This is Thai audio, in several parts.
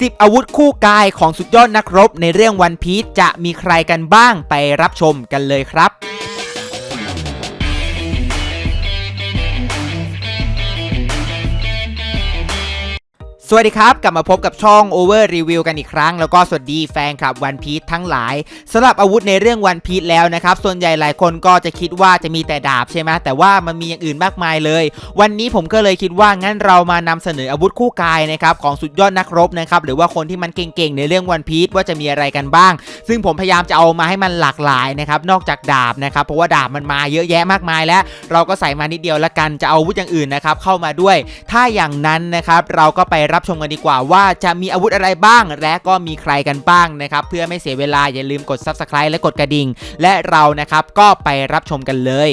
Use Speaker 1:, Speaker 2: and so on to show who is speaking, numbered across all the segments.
Speaker 1: 10 อาวุธคู่กายของสุดยอดนักรบในเรื่องวันพีชจะมีใครกันบ้างไปรับชมกันเลยครับ สวัสดีครับ กลับมาพบกับช่อง Over Review กันอีกครั้ง แล้วก็สวัสดีแฟนคลับวันพี e ทั้งหลายสำหรับอาวุธในเรื่องวันพี e แล้วนะครับ ส่วนใหญ่หลายคนก็จะคิดว่าจะมีแต่ดาบใช่ไหมแต่ว่ามันมีอย่างอื่นมากมายเลย วันนี้ผมก็เลยคิดว่างั้นเรามานำเสนออาวุธคู่กายนะครับของสุดยอดนักรบนะครับหรือว่าคนที่มันเก่งๆในเรื่องวันพี e ว่าจะมีอะไรกันบ้าง ซึ่งผมพยายามจะเอามาให้มันหลากหลายนะครับนอกจากดาบนะครับเพราะว่าดาบมันมาเยอะแยะมากมาย แล้ว เราก็ใส่มานิดเดียวละกันจะเอาอาวุธอย่างอื่นนะครับเข้ามาด้วย ถ้าอย่างนั้นนะครับเราก็ไปรับับชมกันดีกว่าว่าจะมีอาวุธอะไรบ้าง และก็มีใครกันบ้างนะครับ เพื่อไม่เสียเวลาอย่าลืมกด Subscribe และกดกระดิ่ง และเรานะครับก็ไปรับชมกันเลย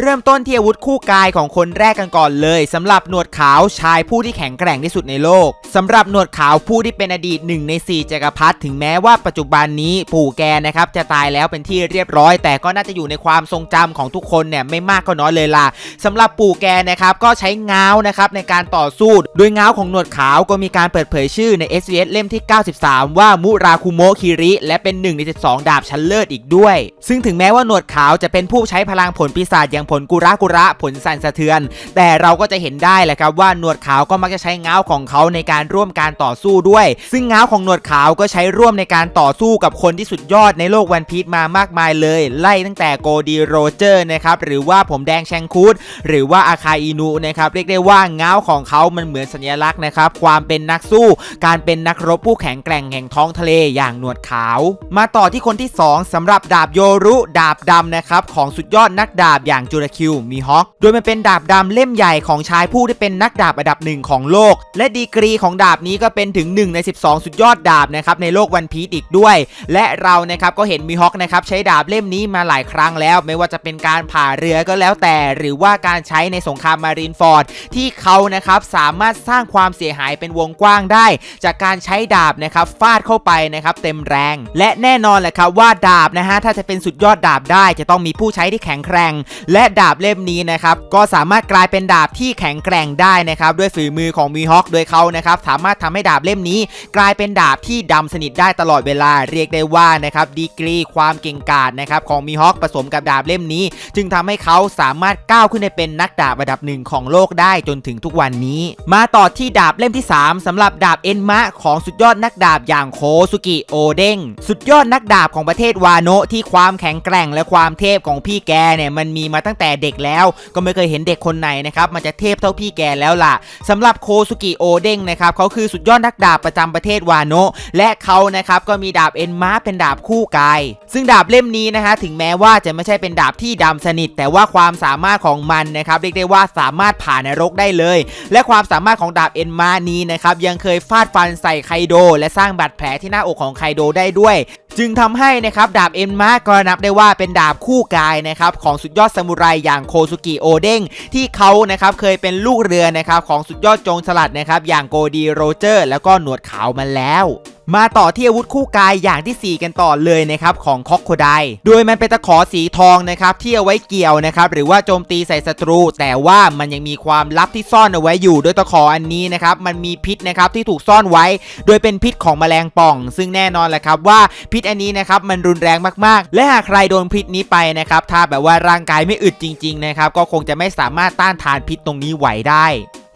Speaker 1: เริ่มต้นที่อาวุธคู่กายของคนแรกกันก่อนเลยสำหรับหนวดขาวชายผู้ที่แข็งแกร่งที่สุดในโลกสำหรับหนวดขาวผู้ที่เป็นอดีตหนึ่งใน4จักรพรรดิถึงแม้ว่าปัจจุบันนี้ปู่แกนะครับจะตายแล้วเป็นที่เรียบร้อย แต่ก็น่าจะอยู่ในความทรงจำของทุกคนเนี่ยไม่มากก็น้อยเลยล่ะสำหรับปู่แกนะครับก็ใช้ง้าวนะครับในการต่อสู้โดยง้าวของหนวดขาวก็มีการเปิดเผยชื่อใน s อ s เล่มที่ 93 ว่ามุราคุโมะคิริและเป็น1ใน12 ดาบชั้นเลิศอีกด้วย ซึ่งถึงแม้ว่าหนวดขาวจะเป็นผู้ใช้พลังผลปีศาจอย่างผลกุระกุระผลสั่นสะเทือน แต่เราก็จะเห็นได้แหละครับว่าหนวดขาวก็มักจะใช้เงาของเขาในการร่วมการต่อสู้ด้วย ซึ่งเงาของหนวดขาวก็ใช้ร่วมในการต่อสู้กับคนที่สุดยอดในโลกวันพีชมามากมายเลย ไล่ตั้งแต่โกดีโรเจอร์นะครับหรือว่าผมแดงแชงคูดหรือว่าอาคาอินุนะครับเรียกได้ว่าเงาของเขามันเหมือนสัญลักษณ์นะครับความเป็นนักสู้ การเป็นนักรบผู้แข็งแกร่งแห่งท้องทะเลอย่างหนวดขาว มาต่อที่คนที่สองสำหรับดาบโยรุ ดาบดำนะครับของสุดยอดนักดาบอย่างจูราคิวมีฮอคโดยมันเป็นดาบดำเล่มใหญ่ของชายผู้ที่เป็นนักดาบอันดับหนึ่งของโลก และดีกรีของดาบนี้ก็เป็นถึง 1 ใน 12 สุดยอดดาบนะครับในโลกวันพีชอีกด้วย และเรานะครับก็เห็นมีฮอคนะครับใช้ดาบเล่มนี้มาหลายครั้งแล้ว ไม่ว่าจะเป็นการผ่าเรือก็แล้วแต่ หรือว่าการใช้ในสงครามมารีนฟอร์ดที่เขานะครับสามารถสร้างความเสียหายเป็นวงกว้างได้ จากการใช้ดาบนะครับฟาดเข้าไปนะครับเต็มแรง และแน่นอนแหละครับว่าดาบนะฮะถ้าจะเป็นสุดยอดดาบได้จะต้องมีผู้ใช้ที่แข็งแกร่งและดาบเล่มนี้นะครับก็สามารถกลายเป็นดาบที่แข็งแกร่งได้นะครับด้วยฝีมือของมีฮอคโดยเขานะครับสามารถทำให้ดาบเล่มนี้ กลายเป็นดาบที่ดำสนิทได้ตลอดเวลาเรียกได้ว่านะครับดีกรีความเก่งกาจนะครับของมีฮอคผสมกับดาบเล่มนี้ จึงทำให้เขาสามารถก้าวขึ้นไปเป็นนักดาบระดับหนึ่งของโลกได้จนถึงทุกวันนี้ มาต่อที่ดาบเล่มที่ 3สำหรับดาบเอ็นมะของสุดยอดนักดาบอย่างโคสุกิโอเด้งสุดยอดนักดาบของประเทศวาโนะที่ความแข็งแกร่งและความเทพของพี่แกเนี่ยมันมีมาตั้ง้งแต่เด็กแล้ว ก็ไม่เคยเห็นเด็กคนไหนนะครับมันจะเทพเท่าพี่แกแล้วล่ะสำหรับโคสุกิโอเด้งนะครับเขาคือสุดยอดนักดาบประจำประเทศวาโนและเขานะครับก็มีดาบเอ็นมะเป็นดาบคู่กาย ซึ่งดาบเล่มนี้นะฮะถึงแม้ว่าจะไม่ใช่เป็นดาบที่ดำสนิท แต่ว่าความสามารถของมันนะครับเรียกได้ว่าสามารถผ่านนรกได้เลย และความสามารถของดาบเอ็นมานี้นะครับยังเคยฟาดฟันใส่ไคโด และสร้างบาดแผลที่หน้าอกของไคโดได้ด้วย จึงทำให้นะครับดาบเอ็นมาก็นับได้ว่าเป็นดาบคู่กายนะครับของสุดยอดซามูไรอย่างโคซุกิโอเด้งที่เขานะครับเคยเป็นลูกเรือนะครับของสุดยอดโจรสลัดนะครับอย่างโกดีโรเจอร์ แล้วก็หนวดขาวมาแล้ว มาต่อที่อาวุธคู่กายอย่างที่ 4 กันต่อเลยนะครับของคอกโคไดโดยมันเป็นตะขอสีทองนะครับที่เอาไว้เกี่ยวนะครับหรือว่าโจมตีใส่ศัตรู แต่ว่ามันยังมีความลับที่ซ่อนเอาไว้อยู่โดยตะขออันนี้นะครับมันมีพิษนะครับที่ถูกซ่อนไว้ โดยเป็นพิษของแมลงป่อง ซึ่งแน่นอนแหละครับว่าพิษอันนี้นะครับมันรุนแรงมากๆ และหากใครโดนพิษนี้ไปนะครับถ้าแบบว่าร่างกายไม่อึดจริงๆนะครับก็คงจะไม่สามารถต้านทานพิษตรงนี้ไหวได้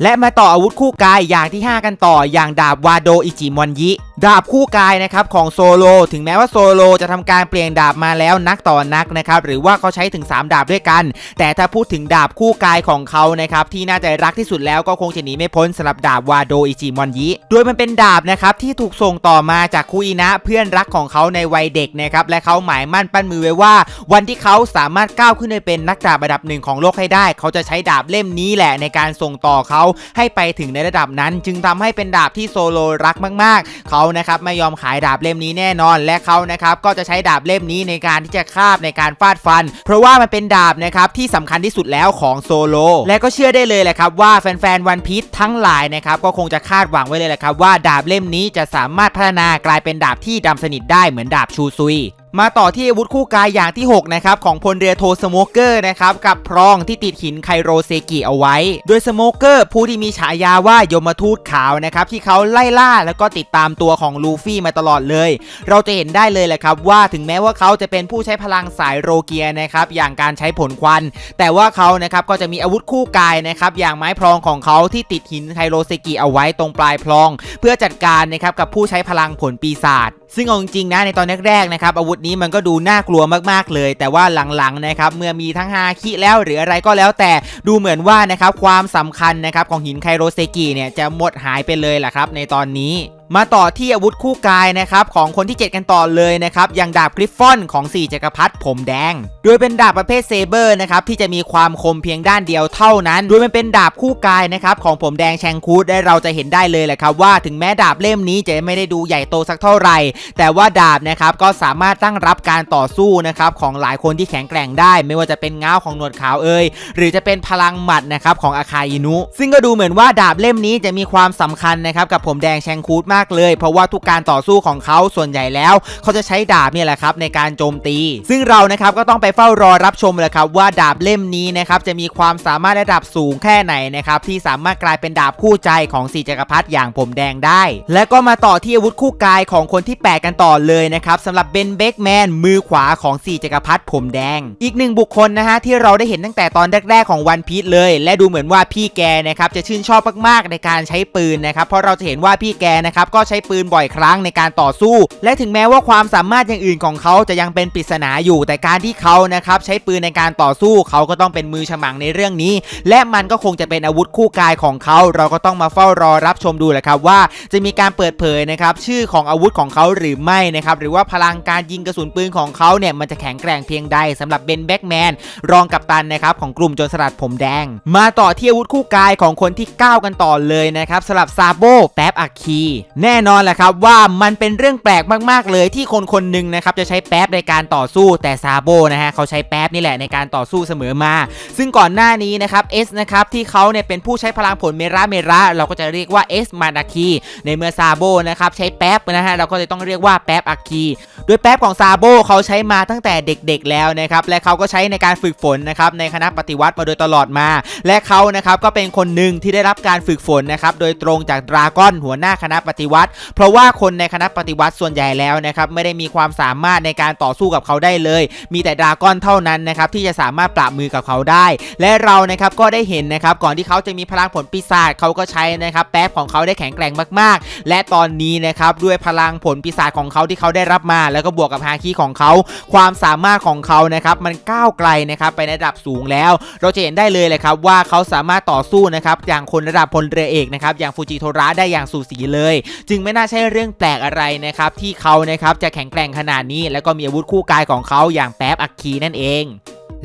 Speaker 1: และมาต่ออาวุธคู่กายอย่างที่ 5 กันต่ออย่างดาบวาโดอิจิมอนยิ ดาบคู่กายนะครับของโซโล ถึงแม้ว่าโซโลจะทำการเปลี่ยนดาบมาแล้วนักต่อนักนะครับหรือว่าเขาใช้ถึง 3 ดาบด้วยกัน แต่ถ้าพูดถึงดาบคู่กายของเขานะครับที่น่าจะรักที่สุดแล้วก็คงจะหนีไม่พ้นสำหรับดาบวาโดอิจิมอนยิโดยมันเป็นดาบนะครับที่ถูกส่งต่อมาจากคุอินะเพื่อนรักของเขาในวัยเด็กนะครับและเขาหมายมั่นปั้นมือไว้ว่า วันที่เขาสามารถก้าวขึ้นไปเป็นนักดาบระดับหนึ่งของโลกให้ได้ เขาจะใช้ดาบเล่มนี้แหละในการส่งต่อเขาให้ไปถึงในระดับนั้น จึงทำให้เป็นดาบที่โซโลรักมากๆ เขานะครับไม่ยอมขายดาบเล่มนี้แน่นอน และเขานะครับก็จะใช้ดาบเล่มนี้ในการที่จะคาบในการฟาดฟัน เพราะว่ามันเป็นดาบนะครับที่สำคัญที่สุดแล้วของโซโลและก็เชื่อได้เลยแหละครับว่าแฟนๆวันพี e ทั้งหลายนะครับก็คงจะคาดหวังไว้เลยแหละครับว่าดาบเล่มนี้จะสามารถพัฒนากลายเป็นดาบที่ดำสนิทได้เหมือนดาบชูซุย มาต่อที่อาวุธคู่กายอย่างที่ 6 นะครับ ของพลเรือโทสโมเกอร์นะครับ กับพรองที่ติดหินไคโรเซกิเอาไว้ โดยสโมเกอร์ผู้ที่มีฉายาว่ายมทูตขาวนะครับ ที่เขาไล่ล่าแล้วก็ติดตามตัวของลูฟี่มาตลอดเลย เราจะเห็นได้เลยแหละครับว่าถึงแม้ว่าเขาจะเป็นผู้ใช้พลังสายโรเกียนะครับอย่างการใช้ผลควัน แต่ว่าเขานะครับก็จะมีอาวุธคู่กายนะครับอย่างไม้พรองของเขาที่ติดหินไคโรเซกิเอาไว้ตรงปลายพรอง เพื่อจัดการนะครับกับผู้ใช้พลังผลปีศาจซึ่งเอาจริงๆนะในตอนแรกๆนะครับอาวุธนี้มันก็ดูน่ากลัวมากๆเลย แต่ว่าหลังๆนะครับเมื่อมีทั้งฮาคิแล้วหรืออะไรก็แล้ว แต่ดูเหมือนว่านะครับความสำคัญนะครับของหินไคโรเซกิเนี่ยจะหมดหายไปเลยแหละครับในตอนนี้ มาต่อที่อาวุธคู่กายนะครับของคนที่ 7 กันต่อเลยนะครับอย่างดาบกริฟฟอนของ 4จักรพรรดิผมแดง โดยเป็นดาบประเภทเซเบอร์นะครับที่จะมีความคมเพียงด้านเดียวเท่านั้น โดยมันเป็นดาบคู่กายนะครับของผมแดงแชงคูดได้เราจะเห็นได้เลยแหละครับว่าถึงแม้ดาบเล่มนี้จะไม่ได้ดูใหญ่โตสักเท่าไหร่ แต่ว่าดาบนะครับก็สามารถตั้งรับการต่อสู้นะครับของหลายคนที่แข็งแกร่งได้ ไม่ว่าจะเป็นเงาของหนวดขาวเอ่ยหรือจะเป็นพลังหมัดนะครับของอาคาอินุ ซึ่งก็ดูเหมือนว่าดาบเล่มนี้จะมีความสำคัญนะครับกับผมแดงแชงคูดมากเลย เพราะว่าทุกการต่อสู้ของเขาส่วนใหญ่แล้ว เขาจะใช้ดาบเนี่ยแหละครับในการโจมตี ซึ่งเรานะครับก็ต้องไปเฝ้ารอรับชมเลยครับว่าดาบเล่มนี้นะครับจะมีความสามารถระดับสูงแค่ไหนนะครับที่สามารถกลายเป็นดาบคู่ใจของสีจักรพรรดิอย่างผมแดงได้ และก็มาต่อที่อาวุธคู่กายของคนที่ 8 กันต่อเลยนะครับสำหรับเบนเบกแมนมือขวาของสีจักรพรรดิผมแดง อีกหนึ่งบุคคลนะฮะที่เราได้เห็นตั้งแต่ตอนแรกๆของวันพีชเลย และดูเหมือนว่าพี่แกนะครับจะชื่นชอบมากๆในการใช้ปืนนะครับเพราะเราจะเห็นว่าพี่แกนะครับก็ใช้ปืนบ่อยครั้งในการต่อสู้ และถึงแม้ว่าความสามารถอย่างอื่นของเขาจะยังเป็นปริศนาอยู่ แต่การที่เขานะครับใช้ปืนในการต่อสู้เขาก็ต้องเป็นมือฉมังในเรื่องนี้ และมันก็คงจะเป็นอาวุธคู่กายของเขา เราก็ต้องมาเฝ้ารอรับชมดูแหละครับว่าจะมีการเปิดเผยนะครับชื่อของอาวุธของเขาหรือไม่นะครับหรือว่าพลังการยิงกระสุนปืนของเขาเนี่ยมันจะแข็งแกร่งเพียงใดสำหรับเบนแบ็กแมนรองกัปตันนะครับของกลุ่มโจรสลัดผมแดง มาต่อที่อาวุธคู่กายของคนที่ 9 กันต่อเลยนะครับสำหรับซาโบแป๊บอัคคีแน่นอนแหละครับว่ามันเป็นเรื่องแปลกมากๆเลยที่คนคนหนึ่งนะครับจะใช้แป๊บในการต่อสู้แต่ซาโบนะฮะเขาใช้แป๊บนี่แหละในการต่อสู้เสมอมา ซึ่งก่อนหน้านี้นะครับเอสนะครับที่เขาเนี่ยเป็นผู้ใช้พลังผลเมราเมราเราก็จะเรียกว่าเอสมานาคีในเมื่อซาโบนะครับใช้แป๊บนะฮะเราก็เลยต้องเรียกว่าแป๊บอัคคีโดยแป๊บของซาโบเขาใช้มาตั้งแต่เด็กๆแล้วนะครับและเขาก็ใช้ในการฝึกฝนนะครับในคณะปฏิวัติมาโดยตลอดมา และเขานะครับก็เป็นคนหนึ่งที่ได้รับการฝึกฝนนะครับโดยตรงจากดราก้อนหัวหน้าคณะปฏิวัติ เพราะว่าคนในคณะปฏิวัติส่วนใหญ่แล้วนะครับไม่ได้มีความสามารถในการต่อสู้กับเขาได้เลย มีแต่ดราก้อนเท่านั้นนะครับที่จะสามารถปราบมือกับเขาได้ และเรานะครับก็ได้เห็นนะครับก่อนที่เขาจะมีพลังผลปีศาจเขาก็ใช้นะครับแป๊บของเขาได้แข็งแกร่งมากๆ และตอนนี้นะครับด้วยพลังผลปีศาจของเขาที่เขาได้รับมา แล้วก็บวกกับฮาคิของเขา ความสามารถของเขานะครับมันก้าวไกลนะครับไปในระดับสูงแล้ว เราจะเห็นได้เลยเลยครับว่าเขาสามารถต่อสู้นะครับอย่างคนระดับพลเรือเอกนะครับอย่างฟูจิโทระได้อย่างสูสีเลยจึงไม่น่าใช่เรื่องแปลกอะไรนะครับที่เขานะครับจะแข็งแกร่งขนาดนี้ แล้วก็มีอาวุธคู่กายของเขาอย่างแป๊บอัคคีนั่นเอง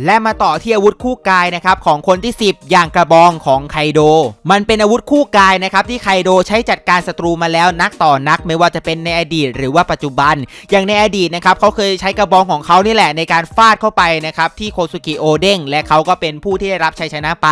Speaker 1: และมาต่อที่อาวุธคู่กายนะครับของคนที่ 10 อย่างกระบองของไคโด มันเป็นอาวุธคู่กายนะครับที่ไคโดใช้จัดการศัตรูมาแล้วนักต่อนักไม่ว่าจะเป็นในอดีตหรือว่าปัจจุบัน อย่างในอดีตนะครับเขาเคยใช้กระบองของเขานี่แหละในการฟาดเข้าไปนะครับที่โคซุกิโอเด้งและเขาก็เป็นผู้ที่ได้รับชัยชนะไป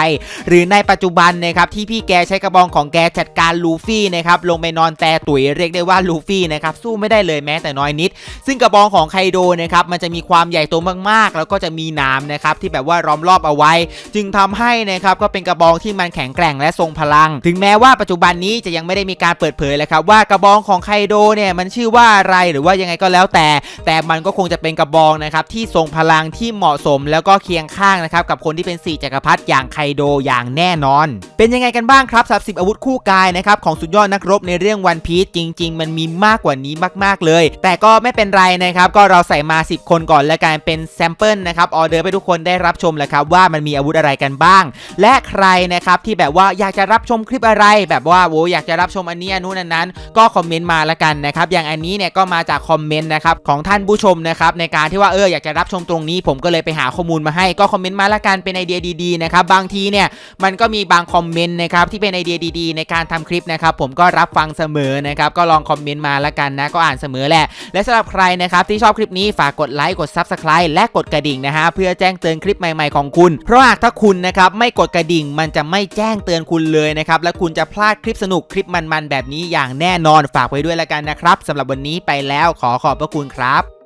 Speaker 1: หรือในปัจจุบันนะครับที่พี่แกใช้กระบองของแกจัดการลูฟี่นะครับลงไปนอนแต่ตุ๋ยเรียกได้ว่าลูฟี่นะครับสู้ไม่ได้เลยแม้แต่น้อยนิด ซึ่งกระบองของไคโดนะครับมันจะมีความใหญ่โตมากๆ แล้วก็จะมีหนามนะครับที่แบบว่าล้อมรอบเอาไว้ จึงทำให้นะครับก็เป็นกระบองที่มันแข็งแกร่งและทรงพลัง ถึงแม้ว่าปัจจุบันนี้จะยังไม่ได้มีการเปิดเผยเลยครับว่ากระบองของไคโดเนี่ยมันชื่อว่าอะไรหรือว่ายังไงก็แล้วแต่ แต่มันก็คงจะเป็นกระบองนะครับที่ทรงพลังที่เหมาะสม แล้วก็เคียงข้างนะครับกับคนที่เป็นสี่จักรพรรดิอย่างไคโดอย่างแน่นอน เป็นยังไงกันบ้างครับสับสิบอาวุธคู่กายนะครับของสุดยอดนักรบในเรื่องวันพีชจริง ๆ มันมีมากกว่านี้มาก ๆเลย แต่ก็ไม่เป็นไรนะครับก็เราใส่มา 10 คนก่อนแล้วกันเป็นแซมเปิลนะครับออเดอร์ไปทุกคนได้รับชมแหละครับว่ามันมีอาวุธอะไรกันบ้าง และใครนะครับที่แบบว่าอยากจะรับชมคลิปอะไร แบบว่าโวอยากจะรับชมอันนี้อันนู้นอันนั้น ก็คอมเมนต์มาละกันนะครับอย่างอันนี้เนี่ยก็มาจากคอมเมนต์นะครับของท่านผู้ชมนะครับในการที่ว่าเอออยากจะรับชมตรงนี้ ผมก็เลยไปหาข้อมูลมาให้ก็คอมเมนต์มาละกันเป็นไอเดียดีๆนะครับบางทีเนี่ยมันก็มีบางคอมเมนต์นะครับที่เป็นไอเดียดีๆ ในการทำคลิปนะครับผมก็รับฟังเสมอนะครับก็ลองคอมเมนต์มาละกันนะก็อ่านเสมอแหละและสำหรับใครนะครับที่ชอบคลิปนี้ฝากกดไลค์กด Subscribe และกดกระดิ่งนะฮะเพื่อแจ้งเตือนคลิปใหม่ๆของคุณ เพราะหากถ้าคุณนะครับไม่กดกระดิ่งมันจะไม่แจ้งเตือนคุณเลยนะครับและคุณจะพลาดคลิปสนุกคลิปมันๆแบบนี้อย่างแน่นอนฝากไว้ด้วยละกันนะครับสำหรับวันนี้ไปแล้วขอขอบพระคุณครับ